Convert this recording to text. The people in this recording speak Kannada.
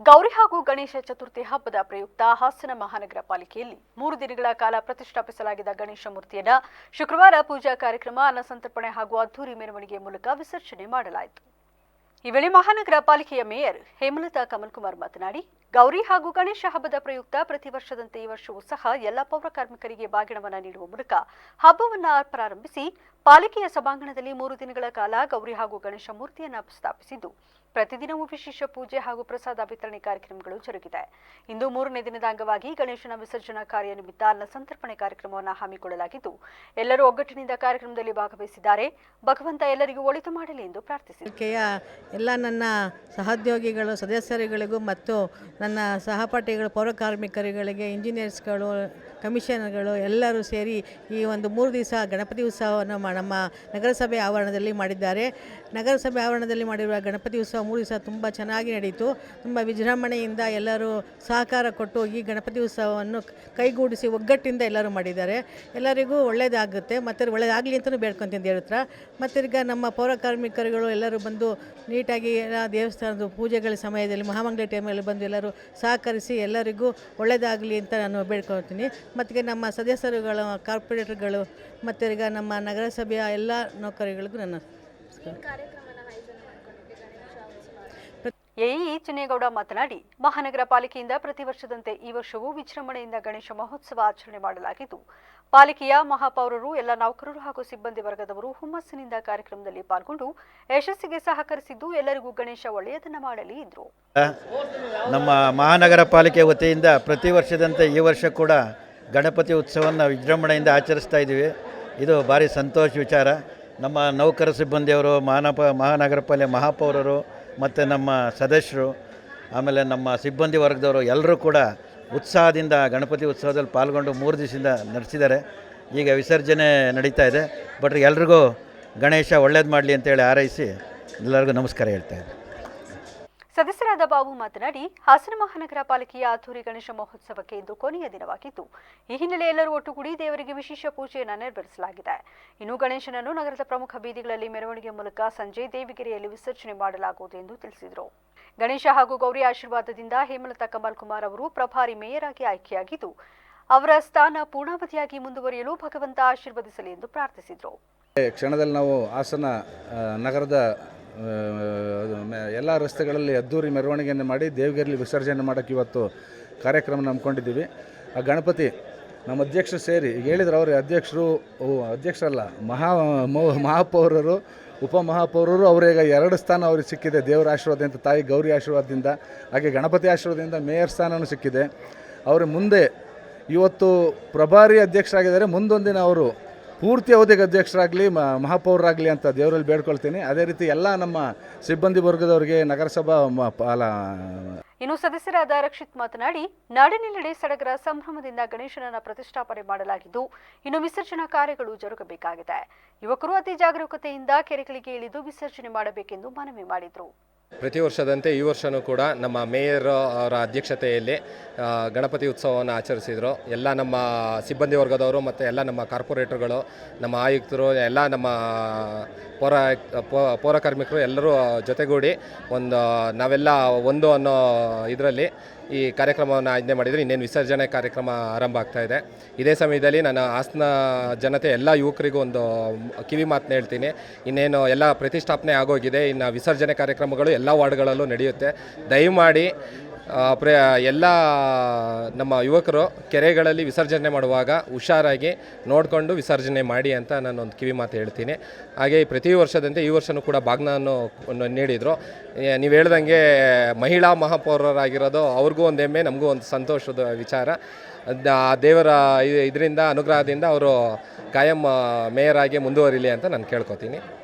ಗೌರಿ ಹಾಗೂ ಗಣೇಶ ಚತುರ್ಥಿ ಹಬ್ಬದ ಪ್ರಯುಕ್ತ ಹಾಸನ ಮಹಾನಗರ ಪಾಲಿಕೆಯಲ್ಲಿ ಮೂರು ದಿನಗಳ ಕಾಲ ಪ್ರತಿಷ್ಠಾಪಿಸಲಾಗಿದ್ದ ಗಣೇಶ ಮೂರ್ತಿಯನ್ನು ಶುಕ್ರವಾರ ಪೂಜಾ ಕಾರ್ಯಕ್ರಮ ಅನ್ನಸಂತರ್ಪಣೆ ಹಾಗೂ ಅದ್ದೂರಿ ಮೆರವಣಿಗೆ ಮೂಲಕ ವಿಸರ್ಜನೆ ಮಾಡಲಾಯಿತು. ಈ ವೇಳೆ ಮಹಾನಗರ ಪಾಲಿಕೆಯ ಮೇಯರ್ ಹೇಮಲತಾ ಕಮಲ್ ಕುಮಾರ್ ಮಾತನಾಡಿ ಗೌರಿ ಹಾಗೂ ಗಣೇಶ ಹಬ್ಬದ ಪ್ರಯುಕ್ತ ಪ್ರತಿ ವರ್ಷದಂತೆ ಈ ವರ್ಷವೂ ಸಹ ಎಲ್ಲ ಪೌರ ಕಾರ್ಮಿಕರಿಗೆ ಬಾಗಿಣವನ್ನ ನೀಡುವ ಮೂಲಕ ಹಬ್ಬವನ್ನ ಪ್ರಾರಂಭಿಸಿ ಪಾಲಿಕೆಯ ಸಭಾಂಗಣದಲ್ಲಿ ಮೂರು ದಿನಗಳ ಕಾಲ ಗೌರಿ ಹಾಗೂ ಗಣೇಶ ಮೂರ್ತಿಯನ್ನ ಸ್ಥಾಪಿಸಿದ್ದು. ಪ್ರತಿದಿನವೂ ವಿಶೇಷ ಪೂಜೆ ಹಾಗೂ ಪ್ರಸಾದ ವಿತರಣೆ ಕಾರ್ಯಕ್ರಮಗಳು ಜರುಗಿದೆ. ಇಂದು ಮೂರನೇ ದಿನದ ಅಂಗವಾಗಿ ಗಣೇಶನ ವಿಸರ್ಜನಾ ಕಾರ್ಯ ನಿಮಿತ್ತ ಅನ್ನ ಸಂತರ್ಪಣೆ ಕಾರ್ಯಕ್ರಮವನ್ನು ಹಮ್ಮಿಕೊಳ್ಳಲಾಗಿದ್ದು, ಎಲ್ಲರೂ ಒಗ್ಗಟ್ಟಿನಿಂದ ಕಾರ್ಯಕ್ರಮದಲ್ಲಿ ಭಾಗವಹಿಸಿದ್ದಾರೆ. ಭಗವಂತ ಎಲ್ಲರಿಗೂ ಒಳಿತು ಮಾಡಲಿ ಎಂದು ಪ್ರಾರ್ಥಿಸಿದರು. ಎಲ್ಲ ನನ್ನ ಸಹೋದ್ಯೋಗಿಗಳು, ಸದಸ್ಯರುಗಳಿಗೂ ಮತ್ತು ನನ್ನ ಸಹಪಾಠಿಗಳು, ಪೌರ ಕಾರ್ಮಿಕರುಗಳಿಗೆ ಇಂಜಿನಿಯರ್ಸ್ಗಳು ಕಮಿಷನರ್ಗಳು ಎಲ್ಲರೂ ಸೇರಿ ಈ ಒಂದು ಮೂರು ದಿವಸ ಗಣಪತಿ ಉತ್ಸವವನ್ನು ನಮ್ಮ ನಗರಸಭೆ ಆವರಣದಲ್ಲಿ ಮಾಡಿದ್ದಾರೆ. ನಗರಸಭೆ ಆವರಣದಲ್ಲಿ ಮಾಡಿರುವ ಗಣಪತಿ ಉತ್ಸವ ಮೂರು ದಿವಸ ತುಂಬ ಚೆನ್ನಾಗಿ ನಡೆಯಿತು ತುಂಬ ವಿಜೃಂಭಣೆಯಿಂದ ಎಲ್ಲರೂ ಸಹಕಾರ ಕೊಟ್ಟು ಈ ಗಣಪತಿ ಉತ್ಸವವನ್ನು ಕೈಗೂಡಿಸಿ ಒಗ್ಗಟ್ಟಿಂದ ಎಲ್ಲರೂ ಮಾಡಿದ್ದಾರೆ. ಎಲ್ಲರಿಗೂ ಒಳ್ಳೆಯದಾಗುತ್ತೆ ಮತ್ತು ಒಳ್ಳೆಯದಾಗಲಿ ಅಂತಲೂ ಬೇಡ್ಕೊತೀನಿ ಹತ್ರ. ಮತ್ತು ಈಗ ನಮ್ಮ ಪೌರ ಕಾರ್ಮಿಕರುಗಳು ಎಲ್ಲರೂ ಬಂದು ನೀಟಾಗಿ ಎಲ್ಲ ದೇವಸ್ಥಾನದ ಪೂಜೆಗಳ ಸಮಯದಲ್ಲಿ ಮಹಾಮಂಗಳ ಟೈಮಲ್ಲಿ ಬಂದು ಎಲ್ಲರೂ ಸಹಕರಿಸಿ ಎಲ್ಲರಿಗೂ ಒಳ್ಳೆಯದಾಗಲಿ ಅಂತ ನಾನು ಬೇಡ್ಕೊಳ್ತೀನಿ. ಮತ್ತು ನಮ್ಮ ಸದಸ್ಯರುಗಳು, ಕಾರ್ಪೊರೇಟರ್ಗಳು ಮತ್ತು ಈಗ ನಮ್ಮ ನಗರಸಭೆಯ ಎಲ್ಲ ನೌಕರಿಗಳಿಗೂ ನನ್ನ ಎಇ ಚಿನ್ನೇಗೌಡ ಮಾತನಾಡಿ, ಮಹಾನಗರ ಪಾಲಿಕೆಯಿಂದ ಪ್ರತಿ ವರ್ಷದಂತೆ ಈ ವರ್ಷವೂ ವಿಜೃಂಭಣೆಯಿಂದ ಗಣೇಶ ಮಹೋತ್ಸವ ಆಚರಣೆ ಮಾಡಲಾಗಿದ್ದು, ಪಾಲಿಕೆಯ ಮಹಾಪೌರರು, ಎಲ್ಲ ನೌಕರರು ಹಾಗೂ ಸಿಬ್ಬಂದಿ ವರ್ಗದವರು ಹುಮ್ಮಸ್ಸಿನಿಂದ ಕಾರ್ಯಕ್ರಮದಲ್ಲಿ ಪಾಲ್ಗೊಂಡು ಯಶಸ್ಸಿಗೆ ಸಹಕರಿಸಿದ್ದು ಎಲ್ಲರಿಗೂ ಗಣೇಶ ಒಳ್ಳೆಯದನ್ನ ಮಾಡಲಿ ಇದ್ರು ನಮ್ಮ ಮಹಾನಗರ ಪಾಲಿಕೆ ವತಿಯಿಂದ ಪ್ರತಿ ವರ್ಷದಂತೆ ಈ ವರ್ಷ ಕೂಡ ಗಣಪತಿ ಉತ್ಸವವನ್ನು ವಿಜೃಂಭಣೆಯಿಂದ ಆಚರಿಸ್ತಾ ಇದ್ದೀವಿ. ಇದು ಭಾರಿ ಸಂತೋಷ ವಿಚಾರ. ನಮ್ಮ ನೌಕರ ಸಿಬ್ಬಂದಿಯವರು ಮಹಾನಪ ಮಹಾನಗರ ಪಾಲಿಕೆ ಮಹಾಪೌರರು ಮತ್ತು ನಮ್ಮ ಸದಸ್ಯರು, ಆಮೇಲೆ ನಮ್ಮ ಸಿಬ್ಬಂದಿ ವರ್ಗದವರು ಎಲ್ಲರೂ ಕೂಡ ಉತ್ಸಾಹದಿಂದ, ಗಣಪತಿ ಉತ್ಸವದಲ್ಲಿ ಪಾಲ್ಗೊಂಡು ಮೂರು ದಿವಸದಿಂದ ನಡೆಸಿದ್ದಾರೆ. ಈಗ ವಿಸರ್ಜನೆ ನಡೀತಾ ಇದೆ. ಬಟ್ ಎಲ್ರಿಗೂ ಗಣೇಶ ಒಳ್ಳೇದು ಮಾಡಲಿ ಅಂತೇಳಿ ಆರೈಸಿ ಎಲ್ಲರಿಗೂ ನಮಸ್ಕಾರ ಹೇಳ್ತಾ ಇದ್ದೀನಿ. ಸದಸ್ಯರಾದ ಬಾಬು ಮಾತನಾಡಿ, ಹಾಸನ ಮಹಾನಗರ ಪಾಲಿಕೆಯ ಅದ್ದೂರಿ ಗಣೇಶ ಮಹೋತ್ಸವಕ್ಕೆ ಇಂದು ಕೊನೆಯ ದಿನವಾಗಿದ್ದು, ಈ ಹಿನ್ನೆಲೆ ಎಲ್ಲರೂ ಒಟ್ಟುಗೂಡಿ ದೇವರಿಗೆ ವಿಶೇಷ ಪೂಜೆಯನ್ನು ನೆರವೇರಿಸಲಾಗಿದೆ. ಇನ್ನು ಗಣೇಶನನ್ನು ನಗರದ ಪ್ರಮುಖ ಬೀದಿಗಳಲ್ಲಿ ಮೆರವಣಿಗೆ ಮೂಲಕ ಸಂಜೆ ದೇವಿಗೆರೆಯಲ್ಲಿ ವಿಸರ್ಜನೆ ಮಾಡಲಾಗುವುದು ಎಂದು ತಿಳಿಸಿದರು. ಗಣೇಶ ಹಾಗೂ ಗೌರಿ ಆಶೀರ್ವಾದದಿಂದ ಹೇಮಲತಾ ಕಮಲ್ ಕುಮಾರ್ ಅವರು ಪ್ರಭಾರಿ ಮೇಯರ್ ಆಗಿ ಆಯ್ಕೆಯಾಗಿದ್ದು, ಅವರ ಸ್ಥಾನ ಪೂರ್ಣಾವಧಿಯಾಗಿ ಮುಂದುವರಿಯಲು ಭಗವಂತ ಆಶೀರ್ವದಿಸಲಿ ಎಂದು ಪ್ರಾರ್ಥಿಸಿದರು. ಕ್ಷಣದಲ್ಲಿ ನಾವು ಹಾಸನ ನಗರದ ಎಲ್ಲ ರಸ್ತೆಗಳಲ್ಲಿ ಅದ್ದೂರಿ ಮೆರವಣಿಗೆಯನ್ನು ಮಾಡಿ ದೇವಗಿರಿಲಿ ವಿಸರ್ಜನೆ ಮಾಡೋಕ್ಕೆ ಇವತ್ತು ಕಾರ್ಯಕ್ರಮ ನಂಬ್ಕೊಂಡಿದ್ದೀವಿ ಆ ಗಣಪತಿ ನಮ್ಮ ಅಧ್ಯಕ್ಷರು ಸೇರಿ, ಈಗ ಹೇಳಿದ್ರು ಅವರು ಅಧ್ಯಕ್ಷರು ಅಧ್ಯಕ್ಷರಲ್ಲ, ಮಹಾ ಮಹಾಪೌರರು, ಉಪಮಹಾಪೌರರು ಅವರೀಗ ಎರಡು ಸ್ಥಾನ ಅವ್ರಿಗೆ ಸಿಕ್ಕಿದೆ, ದೇವರ ಆಶೀರ್ವಾದದಿಂದ, ತಾಯಿ ಗೌರಿ ಆಶೀರ್ವಾದದಿಂದ, ಹಾಗೆ ಗಣಪತಿ ಆಶೀರ್ವಾದದಿಂದ ಮೇಯರ್ ಸ್ಥಾನವೂ ಸಿಕ್ಕಿದೆ. ಅವರು ಮುಂದೆ, ಇವತ್ತು ಪ್ರಭಾರಿ ಅಧ್ಯಕ್ಷರಾಗಿದ್ದಾರೆ, ಮುಂದೊಂದಿನ ಅವರು ಪೂರ್ತಿ ಅವಧಿಗೆ ಅಧ್ಯಕ್ಷರಾಗಲಿ ಮಹಾಪೌರರಾಗಲಿ ಅಂತ ದೇವರಲ್ಲಿ ಬೇಡ್ಕೊಳ್ತೀನಿ. ಅದೇ ರೀತಿ ಎಲ್ಲ ನಮ್ಮ ಸಿಬ್ಬಂದಿ ವರ್ಗದವರಿಗೆ ನಗರಸಭಾ ಅಲ್ಲ ಇನ್ನು ಸದಸ್ಯರಾದ ರಕ್ಷಿತ್ ಮಾತನಾಡಿ, ನಾಡಿನೆಲ್ಲೆಡೆ ಸಡಗರ ಸಂಭ್ರಮದಿಂದ ಗಣೇಶನನ್ನ ಪ್ರತಿಷ್ಠಾಪನೆ ಮಾಡಲಾಗಿದ್ದು, ಇನ್ನು ವಿಸರ್ಜನಾ ಕಾರ್ಯಗಳು ಜರುಗಬೇಕಾಗಿದೆ. ಯುವಕರು ಅತಿ ಜಾಗರೂಕತೆಯಿಂದ ಕೆರೆಗಳಿಗೆ ಇಳಿದು ವಿಸರ್ಜನೆ ಮಾಡಬೇಕೆಂದು ಮನವಿ ಮಾಡಿದರು. ಪ್ರತಿ ವರ್ಷದಂತೆ ಈ ವರ್ಷವೂ ಕೂಡ ನಮ್ಮ ಮೇಯರ್ ಅವರ ಅಧ್ಯಕ್ಷತೆಯಲ್ಲಿ ಗಣಪತಿ ಉತ್ಸವವನ್ನು ಆಚರಿಸಿದರು. ಎಲ್ಲ ನಮ್ಮ ಸಿಬ್ಬಂದಿ ವರ್ಗದವರು ಮತ್ತು ಎಲ್ಲ ನಮ್ಮ ಕಾರ್ಪೊರೇಟರ್ಗಳು, ನಮ್ಮ ಆಯುಕ್ತರು, ಎಲ್ಲ ನಮ್ಮ ಪೌರ ಪೌರಕಾರ್ಮಿಕರು ಪೌರ ಎಲ್ಲರೂ ಜೊತೆಗೂಡಿ ಒಂದು ನಾವೆಲ್ಲ ಒಂದು ಅನ್ನೋ ಇದರಲ್ಲಿ ಈ ಕಾರ್ಯಕ್ರಮವನ್ನು ಆಯೋಜನೆ ಮಾಡಿದರೆ ಇನ್ನೇನು ವಿಸರ್ಜನೆ ಕಾರ್ಯಕ್ರಮ ಆರಂಭ ಆಗ್ತಾ ಇದೆ. ಇದೇ ಸಮಯದಲ್ಲಿ ನಾನು ಹಾಸನ ಜನತೆ ಎಲ್ಲ ಯುವಕರಿಗೂ ಒಂದು ಕಿವಿ ಮಾತನ್ನ ಹೇಳ್ತೀನಿ. ಇನ್ನೇನು ಎಲ್ಲ ಪ್ರತಿಷ್ಠಾಪನೆ ಆಗೋಗಿದೆ, ಇನ್ನು ವಿಸರ್ಜನೆ ಕಾರ್ಯಕ್ರಮಗಳು ಎಲ್ಲ ವಾರ್ಡ್ಗಳಲ್ಲೂ ನಡೆಯುತ್ತೆ. ದಯಮಾಡಿ ಪ್ರ, ಎಲ್ಲ ನಮ್ಮ ಯುವಕರು ಕೆರೆಗಳಲ್ಲಿ ವಿಸರ್ಜನೆ ಮಾಡುವಾಗ ಹುಷಾರಾಗಿ ನೋಡಿಕೊಂಡು ವಿಸರ್ಜನೆ ಮಾಡಿ ಅಂತ ನಾನು ಒಂದು ಕಿವಿ ಮಾತು ಹೇಳ್ತೀನಿ. ಹಾಗೆ ಪ್ರತಿ ವರ್ಷದಂತೆ ಈ ವರ್ಷವೂ ಕೂಡ ಬಾಗ್ನನ್ನು ಒಂದು ನೀಡಿದರು. ನೀವು ಹೇಳ್ದಂಗೆ ಮಹಿಳಾ ಮಹಾಪೌರರಾಗಿರೋದು ಅವ್ರಿಗೂ ಒಂದು ಹೆಮ್ಮೆ ನಮಗೂ ಒಂದು ಸಂತೋಷದ ವಿಚಾರ. ಆ ದೇವರ ಇದರಿಂದ, ಅನುಗ್ರಹದಿಂದ ಅವರು ಕಾಯಂ ಮೇಯರ್ ಆಗಿ ಮುಂದುವರಿಲಿ ಅಂತ ನಾನು ಕೇಳ್ಕೊತೀನಿ.